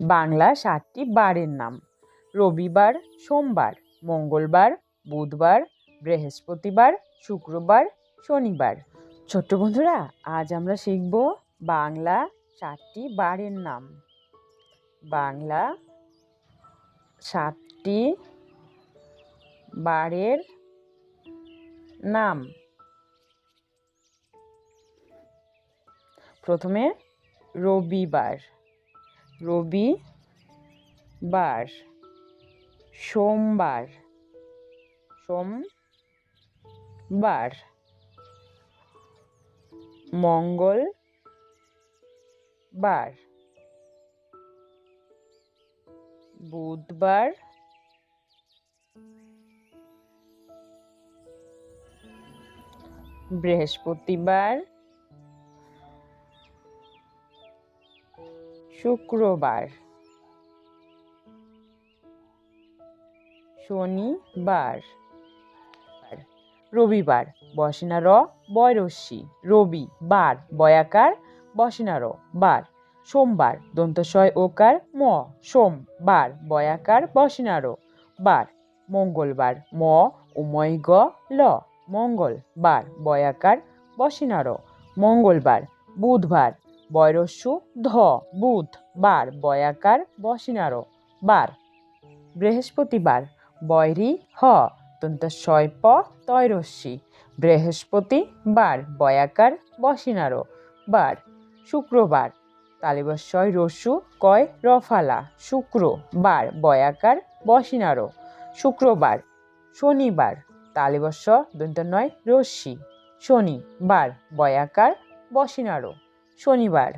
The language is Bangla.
বাংলা সাতটি বারের নাম। রবিবার, সোমবার, মঙ্গলবার, বুধবার, বৃহস্পতিবার, শুক্রবার, শনিবার। ছোট্ট বন্ধুরা, আজ আমরা শিখব বাংলা সাতটি বারের নাম। বাংলা সাতটি বারের নাম। প্রথমে রবিবার। রবিবার সোমবার সোমবার মঙ্গলবার বুধবার বৃহস্পতিবার শুক্রবার। শনিবার। রবিবার, বসিনা র বয়রস্যি রবি, বার, বয়াকার, বসিনা র, বার। সোমবার দন্তশয় ওকার, ম, সোম, বার, বয়াকার, বসিনা র, বার। মঙ্গলবার, ম, উময় গ, ল। মঙ্গল, বার, বয়াকার, বসিনা র। মঙ্গলবার, বুধবার বয়রস্যু ধ, বুধ, বার, বয়াকার, বসিনার, বার। বৃহস্পতিবার, বয়রি, হ তন্ত প তৈরস্যি বৃহস্পতি, বার, বয়াকার, বসিনার, বার। শুক্রবার তালিবস্বয় রসু, কয়, রফালা। শুক্র, বার, বয়াকার, বসিনার। শুক্রবার, শনিবার তালিবস্ব দন্ত নয় রশ্মি শনি, বার, বয়াকার, বসিনারো। শনিবার।